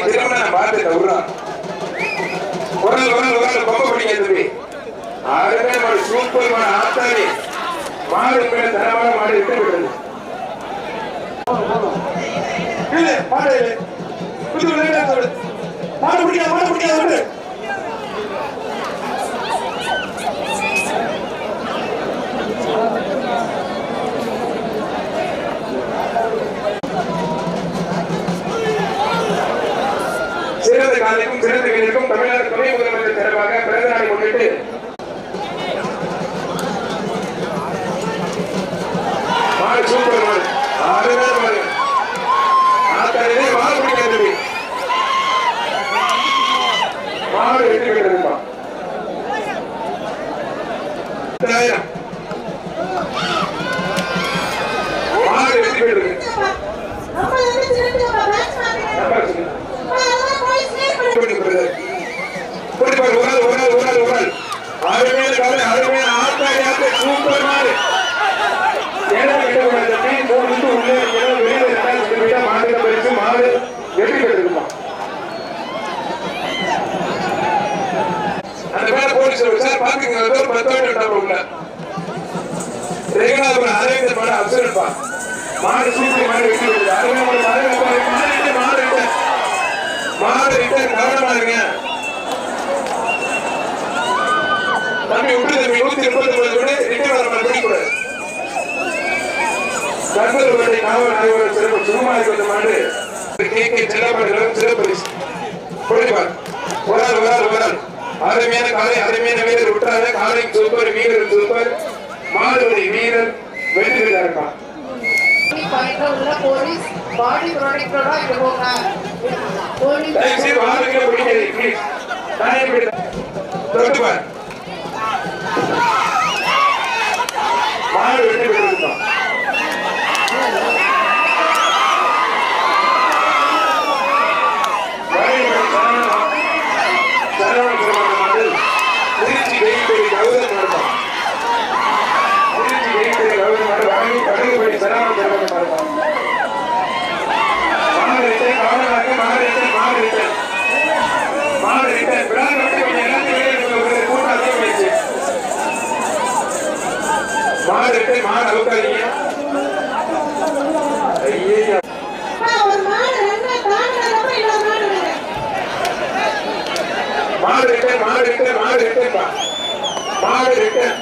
திருமணம் பார்த்து தவுறா விருதுகளுக்கும் தமிழக துணை முதலமைச்சர் சார்பாக பிறந்த நாளை முன்னிட்டு தயவு செய்து வாருங்களை பிடிக்காது தொட்டுப்பார் மாடு ரிட்டன் மாடு ரிட்டன் மாடு ரிட்டன்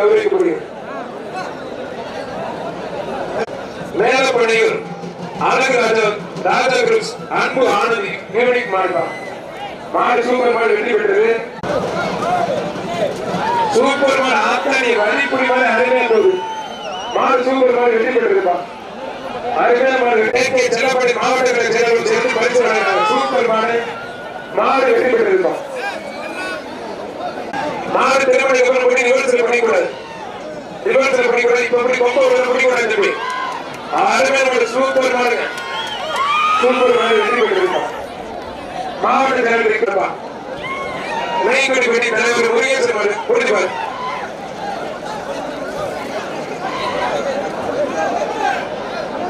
கௌரவிக்கப்படுகிறது மேலப்படையூர் அழகுராஜன் ராஜா கிருஷ் அன்பு ஆனந்தி நிர்வகிக்க மாட்டான் மாடு சூப்பர் மாடு வெற்றி பெற்றது. சூப்பர் மாடு ஆத்தானி வள்ளிப்புடி மாடு அருமையா போகுது மாடு சூப்பர் மாடு வெற்றி பெற்றதுப்பா அருமையா மாடு. செல்லப்படி மாவட்டங்களை சேர்ந்து பரிசு சூப்பர் மாடு. மாடு வெற்றி பெற்றதுப்பா மாநாடு திருமணி பண்ணி ரிவர்ஸ்ல பண்ணிக்கூடாது ரிவர்ஸ்ல பண்ணிக்கூடாது இப்ப எப்படி கொம்ப விட பண்ணிக்கூடாது தம்பி? அருமையான ஒரு சூப்பர் மாடுங்க. சூப்பர் மாடு வெற்றி பெற்றிருக்கோம் மாவட்ட தலைவர் இருக்கிறப்பா நெய்கடி பெட்டி தலைவர் முருகேசன் மாடு புரிஞ்சு பாரு.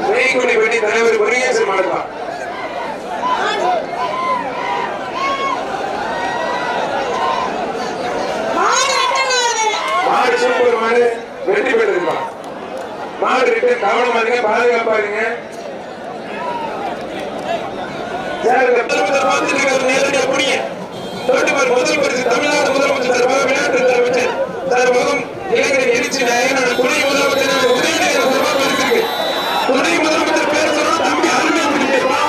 நெய்கடி பெட்டி தலைவர் முருகேசன் மாடுப்பா. கவனமா இருங்க பாதுகாப்பா இருங்க சார், இந்த முதலமைச்சர் நேரடியா பாரு, முதல் பரிசு தமிழ்நாடு முதலமைச்சர் சார்பாக விளையாட்டுத்துறை அமைச்சர் சார்பாகவும் இளைஞர் எழுச்சி நாயகன் துணை முதலமைச்சர் உதயநிதி சார்பாக இருக்கு. துணை முதலமைச்சர் பேர் சொன்னா தம்பி அருமையா பிடிச்சிருப்பா.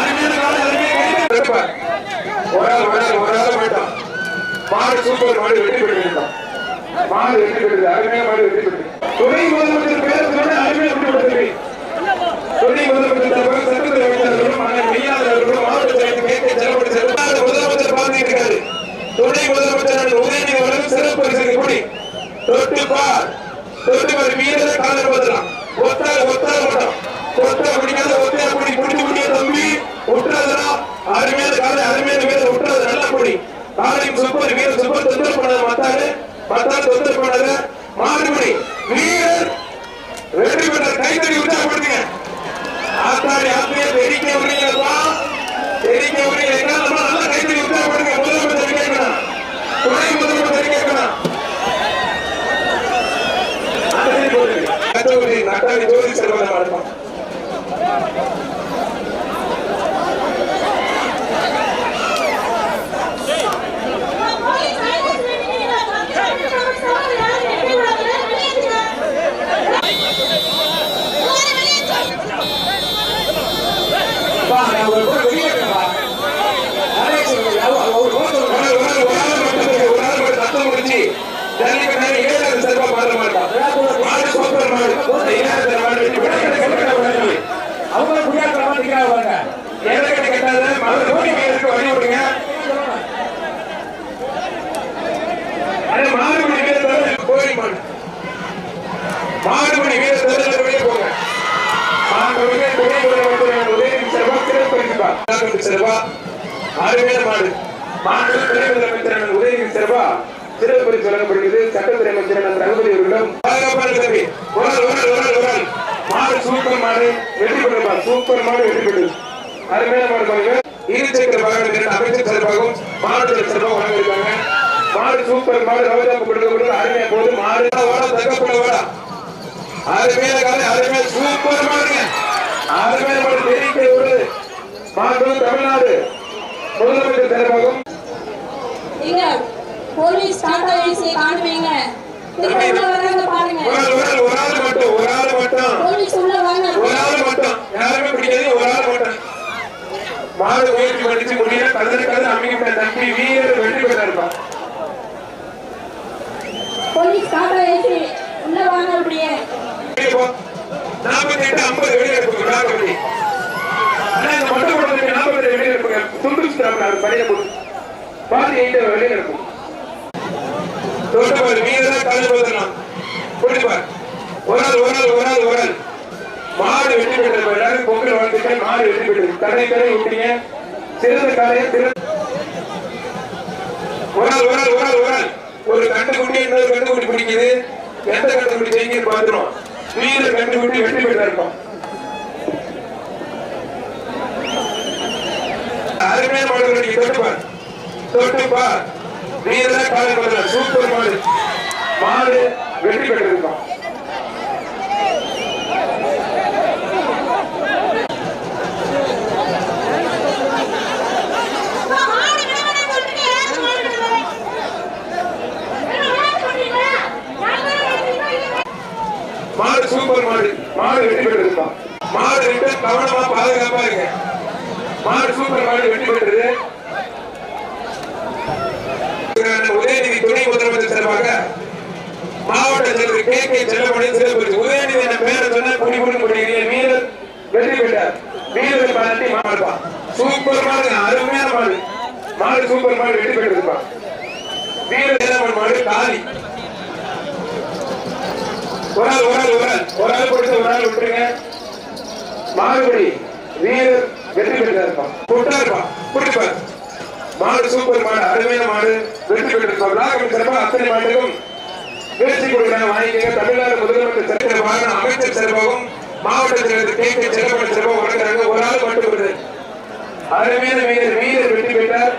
அருமையான காலை, அருமையா கைது. ஒரு ஆள், ஒரு ஆள், ஒரு ஆள் மாடு சூப்பர் மாடு வெற்றி பெற்றிருக்கான் மாடு வெற்றி பெற்றது அருமையா மாடு வெற்றி பெற்றது துணை முதலமைச்சர் பேர் சொன்ன அருமையா வெற்றி துணை முதலமைச்சர் சார்பாக சட்டத்துறை அமைச்சர்களும் மகன் மெய்யாளர்களும் மாவட்ட செயலர் கே கே செல்லப்படி செல்வராஜ் முதலமைச்சர் பார்த்துட்டு இருக்காரு துணை முதலமைச்சர் உதயநிதி அவர்கள் சிறப்பு பரிசு கூடி தொட்டு பார் தொட்டு பார் வீரரை காலர் பதிலாம் ஒத்தால் ஒத்தால் மட்டும் ஒத்தா பிடிக்காத ஒத்தையா பிடி பிடிச்சு பிடிக்க தம்பி விட்டுறதுனா அருமையான காலை அருமையான வீரர் விட்டுறது நல்லா பிடி காலையும் சூப்பர் வீரர் சூப்பர் தொந்தரவு பண்ணாத மத்தாரு மத்தாரு தொந்தரவு பண்ணாத மாறுபடி வீரர் வெற்றி பெற்ற கைத்தறி உற்சாகப்படுத்துங்க ஆத்தாடி ஆத்மியா தெரிக்க விடுறீங்களா தெரிக்க விடுறீங்க நம்ம நல்லா கைத்தறி உற்சாகப்படுங்க முதலமைச்சர் கேட்கணும் துணை முதலமைச்சர் கேட்கணும் கத்தோடி நட்டாடி ஜோதி செல்வதம் அனுப்பம் போலீஸ் சைலன்ஸ் பண்ணிட்டீங்களா நம்ம சவால் யாரும் வெட்டி விடாதீங்க வெளியேற்றுங்க எல்லாரும் வெளியேற்றுங்க பா, நான் ஒரு கூட வெளியேற்றேன்பா. நிறைய சொல்லுங்க. அவ- அவ ஒரு ஓட்டு ஒரு ஆள், ஒரு ஆள், ஒரு ஆள் மட்டும் ஒரு ஆள் மட்டும் சத்தம் முடிச்சு ஜல்லிக்கட்டு ஏழாவது சிறப்பா பாட மாட்டான் மாடு சூப்பர் மாடு ஏழாவது மாடு வெற்றி பெற்ற அவங்க குடியாக்கிற மாதிரி நிக்கிறாங்க பாருங்க. ஏழக்கட்டு கட்டாத மாடு நோக்கி வீரருக்கு வழி விடுங்க அதே மாடுபடி வீரர் கோயில் மாடு மாடுபடி வீரர் தவிர வெளியே போங்க மாண்புமிகு துணை முதலமைச்சர் உதயநிதி சிறப்பா சிறப்பு பரிசுப்பா. நான்கு சிறப்பா அருமையான மாடு மாண்புமிகு துணை முதலமைச்சர் உதயநிதி சிறப்பா சிறப்பு வழங்கப்படுகிறது சட்டத்துறை ஒரு மாடு சூப்பர் மாடு வெற்றி பெற்றப்பா சூப்பர் மாடு வெற்றி பெற்றது அருமையான மாடு பாருங்க. இருசக்கர வாகனம் அமைச்சர் சார்பாகவும் மாவட்டத்தில் சிறப்பாக வழங்கியிருக்காங்க மாடு சூப்பர் மாடு ரவதாப்பு கொடுக்கப்பட்டு அருமையா போது மாடு ஓட தக்கப்பட அருமையான காலை அருமையான சூப்பர் மாடுங்க. அருமையான மாடு தெரிவிக்க ஒரு மாடு தமிழ்நாடு முதலமைச்சர் சார்பாகவும் இங்க போலீஸ் டாடா ஏசி காணுவீங்க. திரும்ப உள்ள வர்றாங்க பாருங்க. ஒரு ஆள், மட்டும் ஒரு ஆள் மட்டும். போலீஸ் உள்ள வாங்க. ஒரு ஆள் மட்டும். யாருமே பிடிக்காது ஒரு ஆள் மட்டும். மாடு முயற்சி பண்ணிச்சு முடியல. கதறி கதறி அமைக்க தம்பி. வீரர் வெற்றி பெற்றிருப்பான் போலீஸ் டாடா ஏசி உள்ள வாங்க அப்படியே. நாற்பத்தி எட்டு ஐம்பது வெளியே எடுப்புங்க நாற்பத்தி ஆனா இந்த மொட்டை போடுறதுக்கு நாற்பத்தி வெளியே எடுப்புங்க துண்டு பழைய போடு பாதி ஐந்து வெளியே எடுக்கும் தொட்டு வீரர் கலை போதலாம் குடிப்பார் ஒரு ஆள் ஒரு ஆள் ஒரு ஆள் ஒரு ஆள் மாடு வெற்றி பெற்றது எல்லாரும் பொங்கல் வாழ்த்துக்கள். மாடு வெற்றி பெற்றது. கடை கடை விட்டீங்க. சிறந்த ஒரு ஆள் ஒரு நாள் ஒரு ஆள் ஒரு ஆள் ஒரு இன்னொரு கண்டுக்குட்டி பிடிக்குது. எந்த கண்டுக்குட்டி செய்யுங்க பார்த்துரும் வீரர் கண்டுக்குட்டி வெற்றி பெற்றா அருமையான மாடுகள் நீங்க தொட்டுப்பார் தொட்டுப்பார் வீரர் காலை சூப்பர் மாடு மாடு வெற்றி பெற்றது மாடு விடுதலை சொல்லிட்டு யாரும் மாடு விடுதலை மாடு சொல்றீங்களா யாரும் மாடு சூப்பர் மாடு மாடு வெற்றி பெற்றிருக்கும் மாடு ரெண்டு கவனமா பாதுகாப்பா இருங்க மாடு சூப்பர் மாடு வெற்றி பெற்றது உதயநிதி துணை முதலமைச்சர் சார்பாக மாவட்ட செயலர் கே கே செல்லமணி சிறப்பு உதயநிதி என்ற பெயரை சொன்ன குடி குடி குடிக்கிறீங்க வீரர் வெற்றி பெற்றார் வீரர் பாராட்டி மாடுப்பா சூப்பர் மாடு அருமையான மாடு மாடு சூப்பர் மாடு வெற்றி பெற்றிருப்பா வீரர் ஏழாமன் மாடு காலி ஒரு ஆள் ஒரு ஆள் ஒரு ஆள் ஒரு ஆள் கொடுத்து ஒரு ஆள் விட்டுருங்க மாறுபடி வீரர் வெற்றி பெற்றா இருப்பான் புட்டா இருப்பான் பிடிப்பார் மாடு சூப்பர் மாடு அருமையான மாடு வெற்றி பெற்றிருப்பான் விழாக்கள் சிறப்பாக அத்தனை மாட்டுக்கும் பேச்சு கொடுக்கிறாங்க வாங்கிக்கங்க. தமிழ்நாடு முதலமைச்சர் சரித்திர வாகன அமைச்சர் சிறப்பாகவும் மாவட்ட செயலர் கே கே செல்லப்பட்ட சிறப்பாக வழங்குறாங்க ஒரு ஆள் மட்டும் அருமையான வீரர் வீரர் வெற்றி பெற்றார்.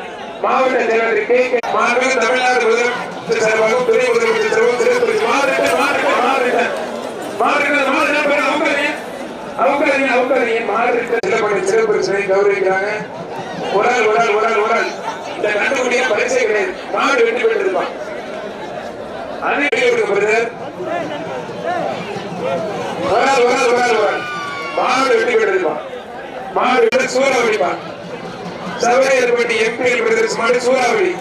மாவட்ட செயலர் கே கே மாண்பு தமிழ்நாடு முதலமைச்சர் சார்பாகவும் துணை முதலமைச்சர் சார்பாகவும் திருப்பதி மாறிட்ட மாறிட்ட மாறிட்ட மாறிட்ட மாறிட்ட அவங்க அவங்க மாறிட்ட செல்லப்பட்ட சிறப்பு சிலை கௌரவிக்கிறாங்க? உடல் உடல் உடல் உடல் இந்த கண்டுபிடிய பரிசை கிடையாது. மாடு வெற்றி பெற்றிருப்பான் அதே பிரதர் உடல் உடல் உடல் உடல் மாடு வெற்றி பெற்றிருப்பான் மாடு வெற்றி சூறாவளிப்பான் சபையர்பட்டி எம்பிஎல் பிரதர் மாடு சூறாவளி.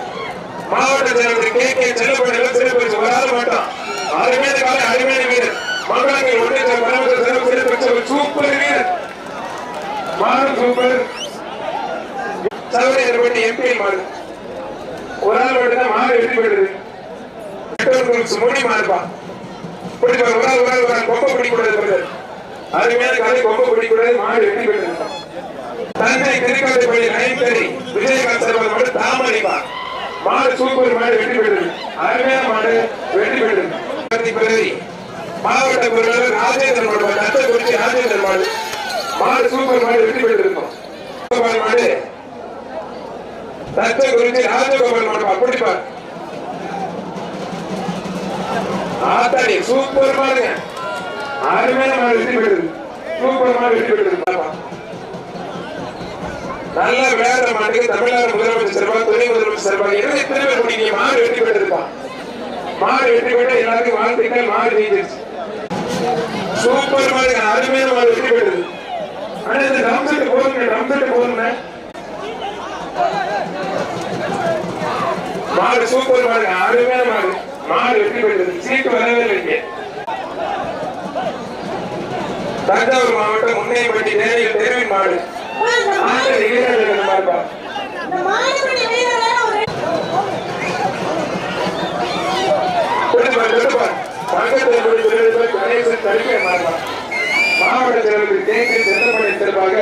மாவட்ட செயலர் கே கே செல்லப்பட்ட சிறப்பு வராத மாட்டான். அருமையான காலை அருமையான வீரர் மங்கலங்கள் ஒன்றிய பரமத்த சிறப்பு சிறப்பு சூப்பர் வீரர். மாறு சூப்பர். சதவீத ஏற்பட்டு எம்பி மாறு ஒரு ஆள் மட்டும் தான் மாடு வெற்றி பெற்றது. மற்றவர்களுக்கு முடி மாறுப்பா. பிடிப்பார் ஒரு ஆள் ஒரு ஆள் ஒரு ஆள் கொம்ப பிடிக்கூடாது அருமையான கதை கொம்ப பிடிக்கூடாது மாடு வெற்றி பெற்றது. தஞ்சை பள்ளி நயன்கரி விஜயகாந்த் சர்வன் மாடு தாமரைப்பா. மாடு சூப்பர் மாடு வெற்றி பெற்றது. அருமையான மாடு வெற்றி பெற்றது. கார்த்திக் மாவட்ட பொருளாளர் ராஜேந்திரன் மாடு தத்தை ராஜேந்திரன் மாடு மாடு சூப்பர் மாடு வெற்றி பெற்றிருக்கோம். மாடு. தத்தை ராஜகோபால் மாடு அப்படிப்பார் ஆத்தாடி சூப்பர் மாடுங்க. அருமையான மாடு வெற்றி பெற்றது. சூப்பர் மாடு வெற்றி பெற்றிருக்கோம் நல்ல விளையாடுற மாட்டுக்கு தமிழ்நாடு முதலமைச்சர் சார்பாக துணை முதலமைச்சர் சார்பாக இருபது எத்தனை பேர் முடிங்க மாடு வெற்றி பெற்றிருப்பான். மாடு வெற்றி பெற்ற எல்லாருக்கும் வாழ்த்துக்கள் மாடு ஜெயிச்சிருச்சு சூப்பர் மாதிரி அருமையான மாடு வெற்றி பெற்றது ஆனா இந்த ட்ரம் போதுங்க ட்ரம் போதுங்க மாடு சூப்பர் மாடு அருமையான மாடு. மாடு வெற்றி பெற்றது. சீட்டு வரவே இல்லை தஞ்சாவூர் மாவட்டம் முன்னையப்பட்டி நேரில் தேர்வின் மாடு. ஆண்டு மாடு- இளைஞர்கள் மாடுப்பா இந்த மாடுபிடி வீரர் ஒரு மாவட்ட சிறப்பாக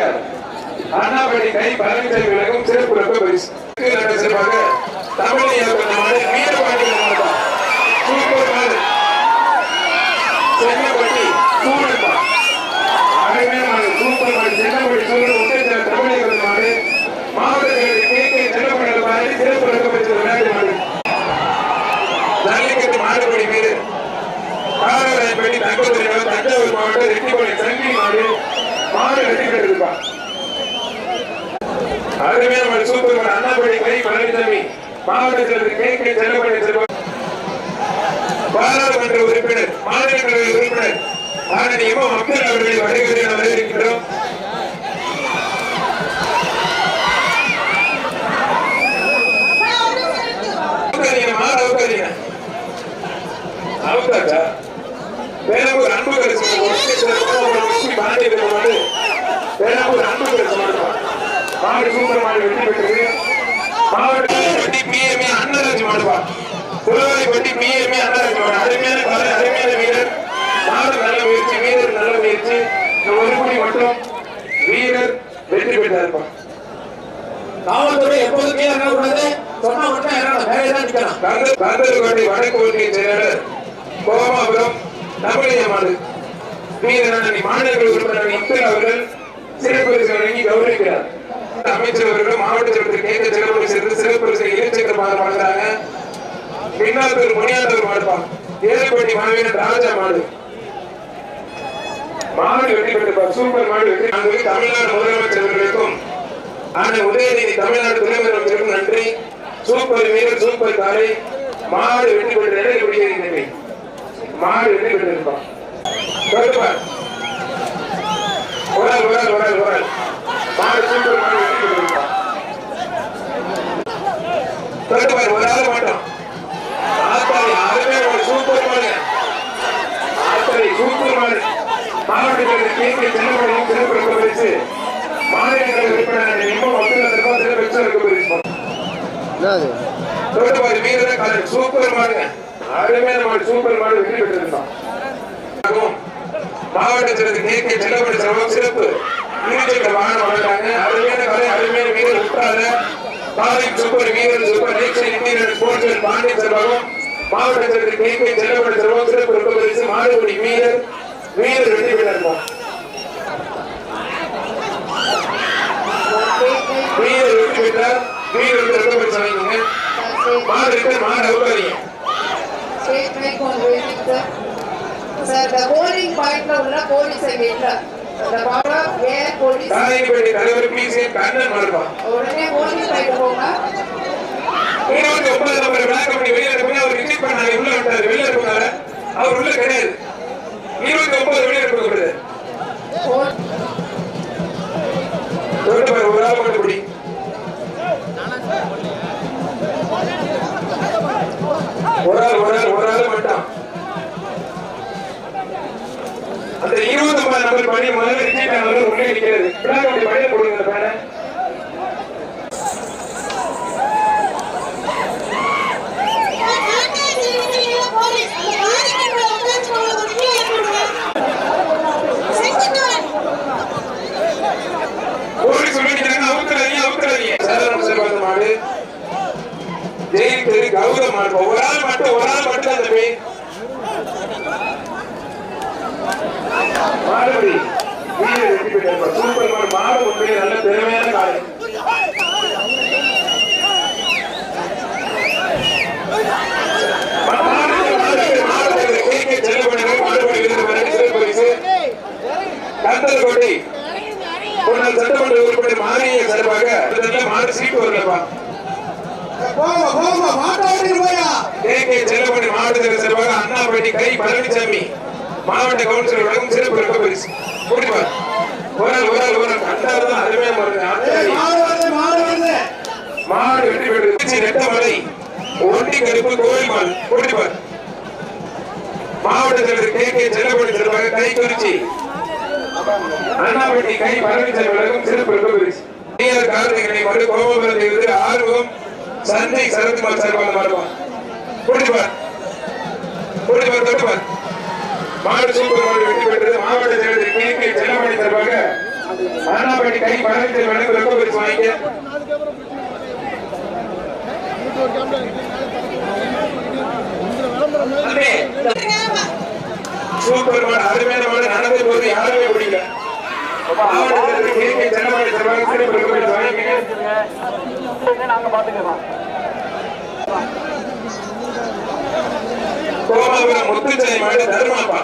அண்ணாபடி கை பழனிசாமி விலகும் சிறப்பு ரொம்ப பரிசு. சிறப்பாக தமிழ் இயக்கமான வீரபாண்டியன் சூப்பர் மாடு சென்னப்பட்டி சூடுப்பா அருமையான மாடு சூப்பர் மாடு சென்னப்பட்டி சூடு உத்தேச தமிழ் இயக்கம் மாடு மாவட்ட செயலருக்கு தேக்கை செல்லப்படை மாடு சிறப்பு ரொம்ப பரிசு விளையாட்டு மாடு ஜல்லிக்கட்டு மாடுபடி மீது காரராயப்பட்டி தஞ்சாவூர் மாவட்டம் சங்கி மாடு மாடு அருமையான சூப்பர் அண்ணாமலை கை பழனிசாமி மாவட்ட கே கே செல்லப்பள்ளி செல்வம் பாராளுமன்ற உறுப்பினர் மாநிலங்களவை உறுப்பினர் ஆனந்த் அப்துல் அவர்களை வரவேற்கிறோம் நாம் வரவேற்கின்றோம் உட்காருங்க, மாடு உட்காருங்க. அவுத்தாச்சா? வேலூர் அன்பு கரிசு மாடு வேலூர் அன்பு கரிசு மாடு மாடு மாடு வெற்றி பெற்றது பிஎம்ஏ அன்னராஜ் பிஎம்ஏ அன்னராஜ் மாடு அருமையான காலை அருமையான வீரர் மாடு நல்ல முயற்சி வீரர் நல்ல முயற்சி ஒரு மட்டும் வீரர் வெற்றி பெற்றாருப்பா காவல்துறை எப்போதுமே இறங்கக்கூடாது சொன்னா மட்டும் இறங்கணும் வேலையை தான் நிக்கணும் கந்தர்கோட்டை வடக்கு ஒன்றிய செயலாளர் கோமாபுரம் தமிழியமாடு வீரநடனி மாநிலங்கள் உறுப்பினர் இப்தல் அவர்கள் சிறப்பு வழங்கி கௌரவிக்கிறார் அமைச்சர் அவர்கள் மாவட்ட செயலர் கேட்க சிறப்பு சேர்ந்து சிறப்பு பரிசு இருசக்கரமாக வழங்குறாங்க பின்னாத்தூர் முனியாத்தூர் மாடுப்பான் ஏழைப்பட்டி மாவீரன் ராஜா மாடு. மாடு வெற்றி பெற்றிருப்பார் சூப்பர் மாடு வெற்றி நாங்கள் தமிழ்நாடு முதலமைச்சர்களுக்கும் ஆனால் உதயநிதி தமிழ்நாடு துணை முதலமைச்சருக்கும் நன்றி. சூப்பர் வீரர் சூப்பர் காரை மாடு வெற்றி பெற்ற நிலையில் குடியேறினவை மாடு வெற்றி பெற்றிருப்பான் ஒரு ஆள் ஒரு ஆள் மாடு சூப்பர் மாடு பெற்றிருப்பான் சொல்லுப்பார் ஒரு ஆள் மாட்டோம் ஆத்தாடி அருமையான ஒரு சூப்பர் மாடு. ஆத்தாடி சூப்பர் மாடு. மாவட்டத்தில் கேட்க செல்லப்படையும் சிறப்பு பரிசு மாநிலங்கள் என்னது? தோட்டப்பாடி வீரர் காலன் சூப்பர் மாடுங்க அருமையான மாடு சூப்பர் மாடு வெற்றி பெற்றிருந்தான். மாவட்ட செயலர் கே கே செல்லப்படி சார்பாகவும் சிறப்பு. இறுதியில் வாகனம் வழங்குறாங்க அருமையான கலை அருமையான வீரர் உட்கார பாலிங் சூப்பர் வீரர் சூப்பர் நேக்ஷன் வீரர் ஸ்போர்ட்ஸ் பாண்டிய செல்வகம் மாவட்ட செயலர் கே கே செல்லப்படி சார்பாகவும் சிறப்பு. ரொம்ப பரிசு. மாடுபடி வீரர் வீரர் வெற்றி பெற்றிருப்போம். வீரர் வெற்றி பெற்றார். வீரர் ரொம்ப பரிசு வாங்கிக்கோங்க மாடு இருக்கு மாடு அவுக்காதீங்க தாயப்பேட்டை தலைவர் பி சி கண்ணன். இருபத்தி ஒன்பது நம்பர் விளாக் பண்ணி வெளியே இருப்பீங்க அவர் ரிஜெக்ட் பண்ணாங்க உள்ள விட்டாரு வெளியே இருப்பாங்க அவர் உள்ள கிடையாது. மாடு ஒரு ஆள் மட்டும் ஒரு ஆள் மட்டும் அந்த போய் மாடுபடி வீரர் வெற்றி பெற்றார் சூப்பர் மாடு மாடு உண்மையிலே நல்ல திறமையான காலை சட்டமன்ற உறுப்பினர் மாரியை சார்பாக மாடு சீட்டு வரலப்பா போங்க போங்க மாட்டை ஓட்டிட்டு போயா கே கே செல்லப்படி மாவட்ட சார்பாக அண்ணாபேட்டை கை பழனிசாமி மாவட்ட கவுன்சிலர் வழங்கும் சிறப்பு ரொக்க பரிசு. ஒரு ஆள் ஒரு ஆள் கண்டால் தான் அருமையா. மாடு வெற்றி திருச்சி நெட்டமலை ஒண்டி கருப்பு கோயில் மாடு கூட்டிப்பா மாவட்ட தலைவர் கே. கே. செல்லப்படி சார்பாக கை குறிச்சி. அண்ணாபேட்டை கை பழனிசாமி வழங்கும் சிறப்பு ரொக்க பரிசு. நீர் கார்த்திகனை மறு கோபுரம் செய்வது ஆர்வம் சந்தி சரத்குமார் சார்பாக மாறுவான் கூட்டிப்பார் கூட்டிப்பார் தொட்டுப்பார் மாடு சூப்பர் மாடு வெற்றி பெற்றது மாவட்ட செயலர் கே. கே. செல்லமணி சார்பாக அண்ணாபேட்டை கை பழனிசாமி வழங்க ரொக்க பரிசு வாங்கிக்க. சூப்பர் மாடு அருமையான மாடு நடந்த போது யாருமே பிடிக்கல மாவட்ட கே கே சிறப்பு நாங்க பாத்துக்கிறோம் கோமாபுரம் முத்துச்சாய் மாடு தர்மாப்பா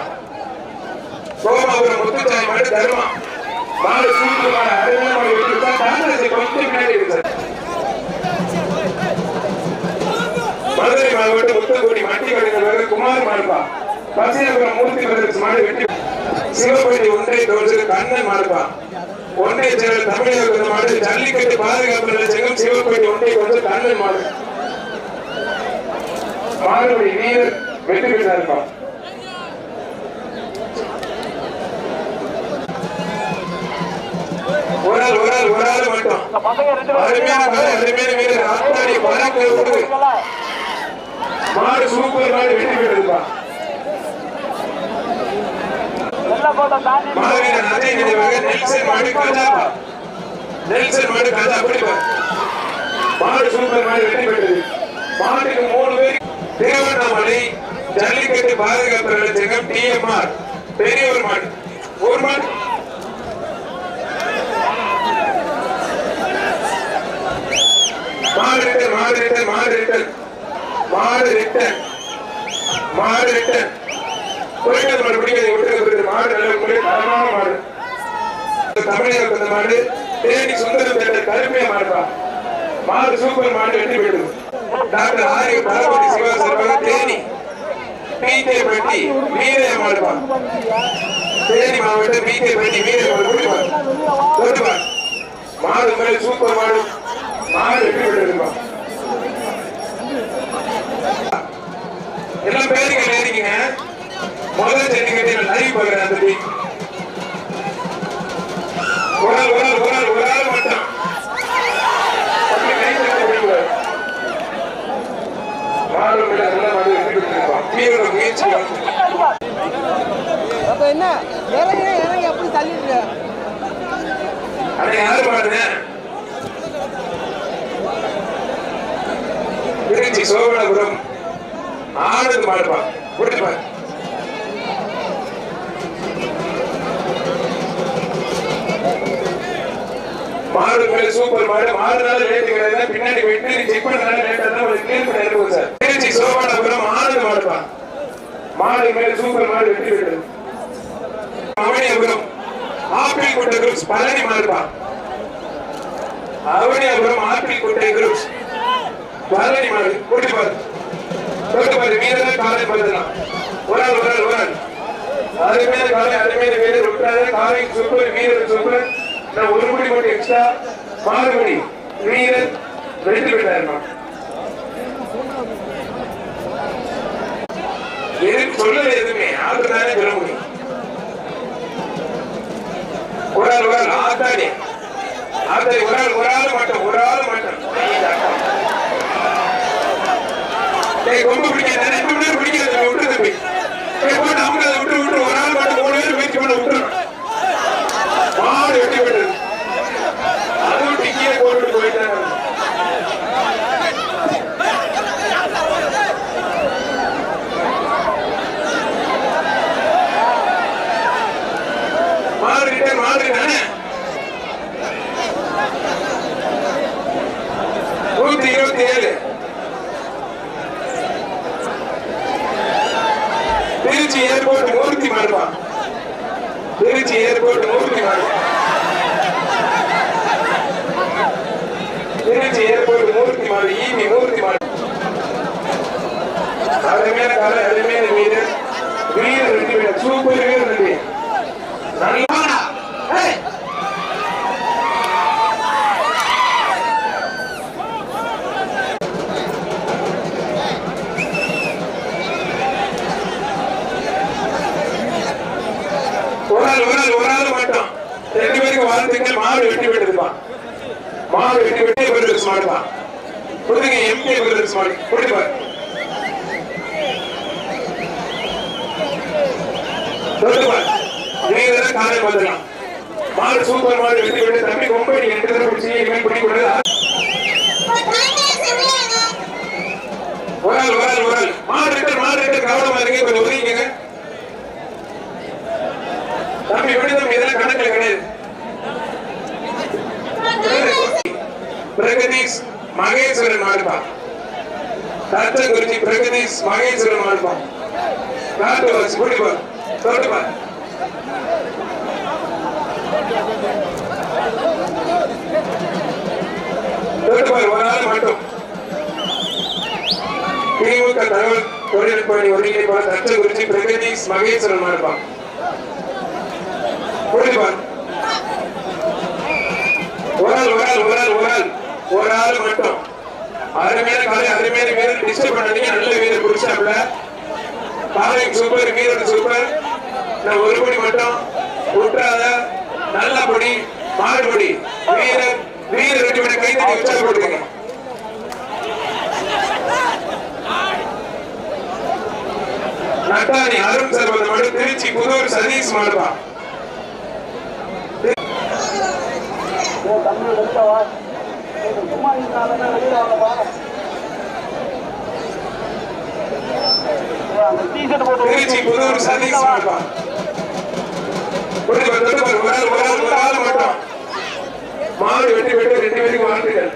கோமாபுரம் முத்துச்சாய் மாடு தர்மா மாடு சூழ்நிலை அருமையான மாடு காங்கிரஸ் கொஞ்சம் மதுரை மாவட்டம் முத்தக்குடி மட்டி கடைகள் குமார் மாடுப்பா பசியபுரம் மூர்த்தி பிரதர்ஸ் மாடு வெட்டி சிவப்பட்டி ஒன்றை தோற்று கண்ணன் மாடுப்பான். ஒன்றை செயலர் தமிழக மாடு ஜல்லிக்கட்டு பாதுகாப்பு நிலையகம் சிவப்பட்டி ஒன்றை தோற்று கண்ணன் மாடு. மாடுபடி வீரர் வெற்றி பெற்றாருப்பா ஒரு ஆள் ஒரு ஆள் ஒரு ஆள் மட்டும். அருமையான அருமையான வீரர். ஆத்தாடி பறக்க மாடு சூப்பர் மாடு வெற்றி பெற்றதுப்பா வெள்ள கோட்டை நினைவாக நெல்சன் மாடு கஜாபா நெல்சன் மாடு கஜா பிடிப்பா மாடு சூப்பர் மாடு வெற்றி பெற்றது மாட்டுக்கு மூணு பேர் தேவண்ணாமலை ஜல்லிக்கட்டு பாதுகாப்பு நிலையகம் டிஎம்ஆர் பெரிய ஒரு மாடு ஒரு மாடு மாடு ரிட்டன் மாடு ரிட்டன் மாடு ரிட்டன் மாடு ரிட்டன் மாடு ரிட்டன் குறைக்காத மாடு பிடிக்காது விட்டுருக்க மாடு தரமான மாடு தமிழக பிறந்த மாடு தேனி சுந்தரம் பேட்டை கருமையா மாடுவா மாடு சூப்பர் மாடு வெற்றி பெற்றது டாக்டர் ஆரிய சிவா சார்பாக தேனி பீத்தே பெட்டி வீரைய மாடுவா தேனி மாவட்டம் பீத்தே பெட்டி வீரைய மாடு மாடு மேல சூப்பர் மாடு மாடு வெற்றி பெற்றதுப்பா எல்லாம் பேருங்க நேரிங்க முதல் ஜல்லிக்கட்டு லைவ் பார்க்குறேன் அந்த டீம் ஒரு ஆள் ஒரு ஆள் மட்டும். முயற்சி. அப்ப என்ன? இறங்கி இறங்கி அப்படி தள்ளிட்டு அட யாரு பாருங்க திருச்சி சோழபுரம் ஆனந்த் மாடுப்பா கூட்டிப்பா மாடு மேல சூப்பர் மாடு மாடுனால லேட் கிடையாது பின்னாடி வெட்டி செக் பண்ணனால லேட்டா தான் ஒரு கிளியர் பண்ணி இருக்கும் சார். திருச்சி சோழபுரம் ஆனந்த் மாடுப்பா. மாடு மேல சூப்பர் மாடு வெட்டி விட்டு அவனியபுரம் ஆப்பிள் குட்டை குரூப்ஸ் பழனி மாடுப்பா. அவனியபுரம் ஆப்பிள் குட்டை குரூப்ஸ் பழனி மாடு கூட்டி பாரு. கூட்டி பாரு வீரர் காலை பார்த்துலாம் ஒரு ஆள் ஒரு ஆள் ஒரு ஆள் அருமையான காலை அருமையான வீரர் விட்டாரு காலை சூப்பர் வீரர் சூப்பர் நான் ஒரு மணி மட்டும் எக்ஸ்ட்ரா மாறுபடி வீரர் வெற்றி பெற்றாருமா எதுக்கு சொல்லல எதுவுமே ஆறு தானே சொல்ல முடியும். ஒரு ஆள் ஒரு ஆள் ஆத்தாடி ஆத்தாடி ஒரு ஆள் ஒரு ஆள் மட்டும் ஒரு ஆள் மட்டும். ரொம்ப பிடிக்காது ரெண்டு மணி நேரம் பிடிக்காது விட்டு தம்பி டேய் போட்டு அவங்க பிரகதீஷ் மகேஸ்வரன் மாடுப்பா தச்சங்குறிச்சி பிரகதீஷ் மகேஸ்வரன் மாடுப்பா காட்டு வச்சு குடிப்பா தொட்டுப்பா தொட்டுப்பா ஒரு நாள் மட்டும். திமுக தகவல் தொழில்நுட்ப அணி ஒருங்கிணைப்பாளர் தச்சங்குறிச்சி பிரகதீஷ் மகேஸ்வரன் மாடுப்பா புரியுதுப்பா ஒரு ஆள் ஒரு ஆள் ஒரு ஆள் ஒரு ஆள். ஒரு ஆள் மட்டும். அருமையான காலை அருமையான வீரர் டிஸ்டர்ப் பண்ணாதீங்க. நல்ல வீரர் பிடிச்சாப்ல காலை சூப்பர் வீரர் சூப்பர் நான் ஒரு படி மட்டும். விட்டுறாத நல்ல படி. மாறுபடி வீரர் வீரர் ரெண்டு மணி கை தட்டி உற்சாகப்படுத்துங்க நட்டாணி அருண் சர்வத மாடு திருச்சி புதூர் சதீஷ் மாடுவா தம்பி திருச்சி புதூர் சதீஷ் மாடுவா ஒரு ஆள் ஒரு ஆள் ஒரு ஆள் மட்டும் மாடு வெட்டி வெட்டி ரெண்டு பேருக்கு வாழ்த்துக்கள்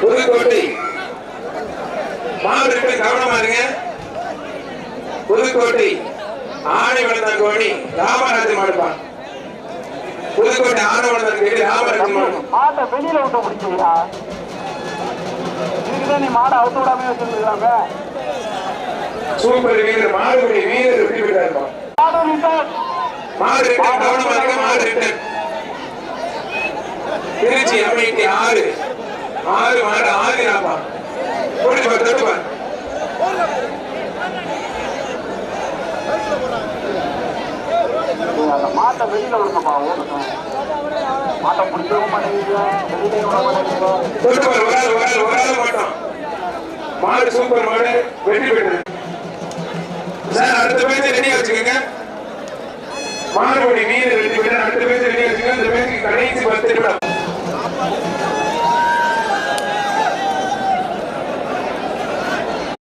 புதுக்கோட்டை மாடு எப்படி கவனமா இருங்க. புதுக்கோட்டை ஆணை வளர்ந்தான் கோணி ராமராஜன் மாடுப்பான் புதுக்கோட்டை கேட்டு ராமராஜன் மாடு மாட்டை வெளியில விட்டு பிடிச்சியா இதுக்குதான் நீ மாடை அவுத்து விடாம வச்சிருக்காங்க சூப்பர் வீரர் மாடுபடி வீரர் வெட்டி விட்டாருப்பா மாடு ரிட்டர்ன் கவனமா இருங்க மாடு ரிட்டன் திருச்சி எம்ஐடி ஆறு. ஆறு மாடு ஆறு ராப்பா போடுப்பா அந்த மாட்டை வெளியில விடணும்ப்பா மாட்டை பிடிக்கவும் மாட்டேங்குது. விட மாட்டேங்குது. ஒரு மாடு சூப்பர் மாடு வெற்றி பெற்றது. சார் அடுத்த பேச்சு ரெடியா வச்சுக்கோங்க. மாறுபடி வீரர் ரெண்டு பேர் அடுத்த பேச்சு ரெடியா வச்சுக்கோங்க. இந்த பேச்சு கடைசி பத்து நிமிடம்.